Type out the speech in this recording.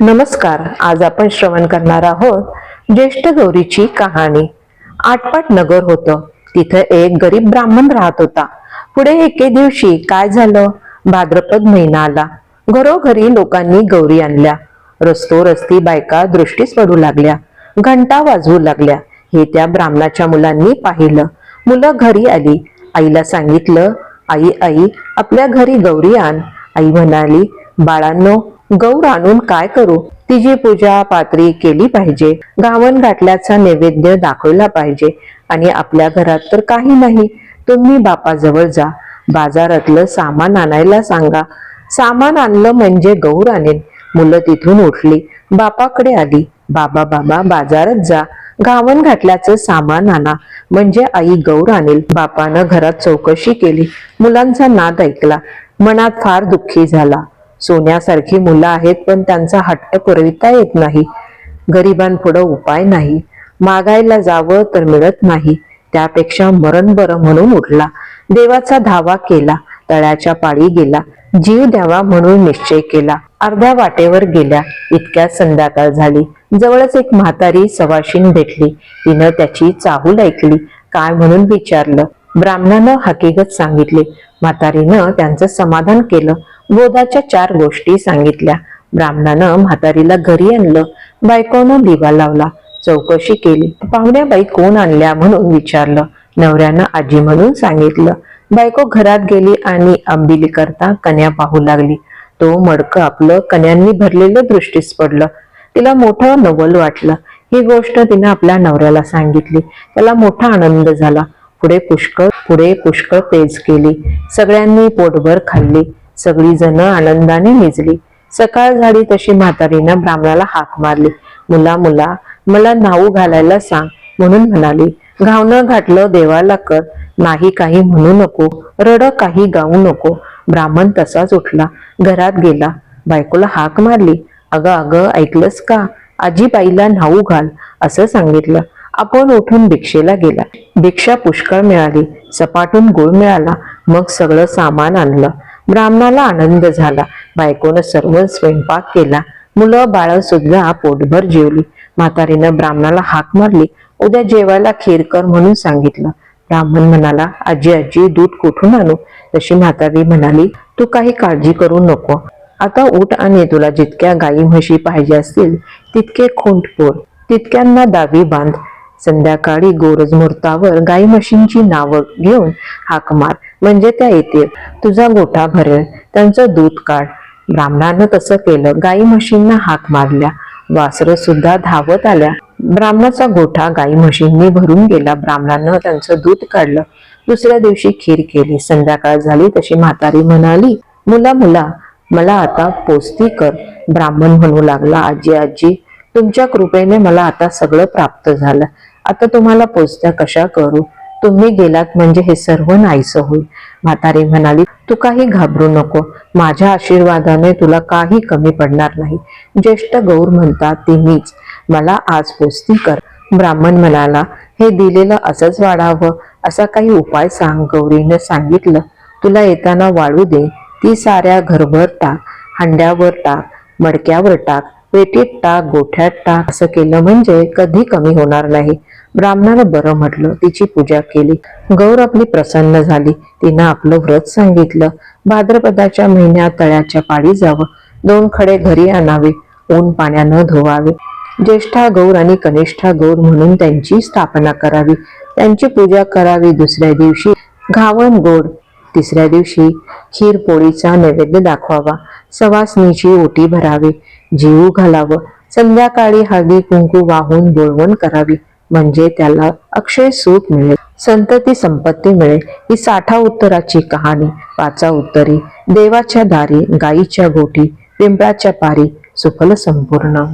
नमस्कार आज आपण श्रवण करणार आहोत ज्येष्ठ गौरीची कहाणी. आटपाट नगर होतं. तिथं एक गरीब ब्राह्मण राहत होता. पुढे एके दिवशी काय झालं? भाद्रपद महिना आला. घरोघरी लोकांनी गौरी आणल्या. रस्तो रस्ती बायका दृष्टीस पडू लागल्या. घंटा वाजवू लागल्या. हे त्या ब्राह्मणाच्या मुलांनी पाहिलं. मुलं घरी आली. आईला सांगितलं आई आई आपल्या घरी गौरी आण. आई म्हणाली बाळांनो गौर आणून काय करू? तिची पूजा पात्री केली पाहिजे. गावन घातल्याचा नैवेद्य दाखवला पाहिजे. आणि आपल्या घरात तर काही नाही. तुम्ही बापाजवळ जा. बाजारातलं सामान आणायला सांगा. सामान आणलं म्हणजे गौर आणेन. मुलं तिथून उठली. बापाकडे आली. बाबा बाबा बाजारात जा. गावन घातल्याचं सामान आणा. म्हणजे आई गौर आणेल. बापानं घरात चौकशी केली. मुलांचा नाद ऐकला. मनात फार दुःखी झाला. सोन्यासारखी मुलं आहेत पण त्यांचा हट्ट पुरविता येत नाही. गरिबांपुढं उपाय नाही. मागायला जावं तर मिळत नाही. त्यापेक्षा मरण बरं म्हणून उठला. देवाचा धावा केला. तळ्याच्या पाळी गेला. जीव द्यावा म्हणून निश्चय केला. अर्ध्या वाटेवर गेल्या. इतक्यात संध्याकाळ झाली. जवळच एक म्हातारी सवाशीन भेटली. तिनं त्याची चाहूल ऐकली. काय म्हणून विचारलं? ब्राह्मणानं हकीकत सांगितले. म्हातारीनं त्यांचं समाधान केलं. बोधाच्या चार गोष्टी सांगितल्या. ब्राह्मणानं म्हातारीला घरी आणलं. बायकोनं दिवा लावला. चौकशी केली. पाहुण्याबाई कोण आणल्या म्हणून विचारलं. नवऱ्यानं आजी म्हणून सांगितलं. बायको घरात गेली आणि आंबिली करता कन्या पाहू लागली. तो मडकं आपलं कन्यांनी भरलेलं दृष्टीस पडलं. तिला मोठं नवल वाटलं. ही गोष्ट तिनं आपल्या नवऱ्याला सांगितली. त्याला मोठा आनंद झाला. पुढे पुष्कळ पुढे पुष्कळ पेज केली. सगळ्यांनी पोटभर खाल्ली. सगळी जण आनंदाने निजली सकाळ झाली तशी म्हातारीनं ब्राह्मणाला हाक मारली. मुला मुला मला नाऊ घालायला सांग म्हणून म्हणाली घावणं घातलं देवाला कर नाही काही म्हणू नको रड काही गाऊ नको. ब्राह्मण तसाच उठला घरात गेला. बायकोला हाक मारली अगं अगं ऐकलंस का? आजीबाईला न्हाऊ घाल असं सांगितलं. आपण उठून भिक्षेला गेला. भिक्षा पुष्कळ मिळाली सपाटून गुळ मिळाला मग सगळं सामान आणलं. ब्राह्मणाला आनंद झाला. बायकोनं सर्व स्वयंपाक केला. मुलं बाळ सुद्धा पोटभर जेवली. म्हातारीनं ब्राह्मणाला हाक मारली. उद्या जेवायला खीर कर म्हणून सांगितलं. ब्राह्मण म्हणाला आजी आजी दूध कुठून आणू? तशी म्हातारी म्हणाली तू काही काळजी करू नको. आता उठ आणि तुला जितक्या गाई म्हशी पाहिजे असतील तितके खुंट पोर. तितक्यांना दावी बांध. संध्याकाळी गोरज मुहूर्तावर गाई म्हशींची नावं घेऊन हाक मार. म्हणजे त्या येतील. तुझा गोठा भरेल त्यांचं दूध काढ. ब्राह्मणानं तसं केलं. गाई म्हशींना हाक मारल्या. वासरं सुद्धा धावत आल्या. ब्राह्मणाचा गोठा गाई म्हशींनी भरून गेला. ब्राह्मणानं त्यांचं दूध काढलं. दुसऱ्या दिवशी खीर केली. संध्याकाळ झाली तशी म्हातारी म्हणाली मुला मुला मला आता पोस्ती कर. ब्राह्मण म्हणू लागला आजी आजी तुमच्या कृपेने मला आता सगळं प्राप्त झालं. आता तुम्हाला पोचत्या कशा करू? तुम्ही गेलात म्हणजे हे सर्व नाहीसं होईल. म्हातारी म्हणाली तू काही घाबरू नको. माझ्या आशीर्वादाने तुला काही कमी पडणार नाही. ज्येष्ठ गौर म्हणतात ती मीच. मला आज पोस्ती कर. ब्राह्मण म्हणाला हे दिलेलं असंच वाढावं. असा काही उपाय सांग. गौरीनं सांगितलं तुला येताना वाळू दे. ती साऱ्या घरभर टाक. हांड्यावर टाक. मडक्यावर टाक. पेटीत टाक. गोठ्यात टाक. असं केलं म्हणजे कधी कमी होणार नाही. ब्राह्मणानं बरं म्हटलं तिची पूजा केली. गौर आपली प्रसन्न झाली. तिनं आपलं व्रत सांगितलं. भाद्रपदाच्या महिन्यात तळ्याच्या पाळी जावं. दोन खडे घरी आणावे. ऊन पाण्यानं धुवावे. ज्येष्ठा गौर आणि कनिष्ठा गौर म्हणून त्यांची स्थापना करावी. त्यांची पूजा करावी दुसऱ्या दिवशी. घावन गोड. तिसऱ्या दिवशी खीर पोळीचा नैवेद्य दाखवावा. सवासनीची ओटी भरावी. जीव घालावं. संध्याकाळी हळदी कुंकू वाहून बोलवण करावी. म्हणजे त्याला अक्षय सुख मिळेल संतती संपत्ती मिळेल ही साठा उत्तराची कहाणी वाचा उत्तरी देवाच्या दारी गाईच्या गोटी पिंपळाच्या पारी सुफल संपूर्ण.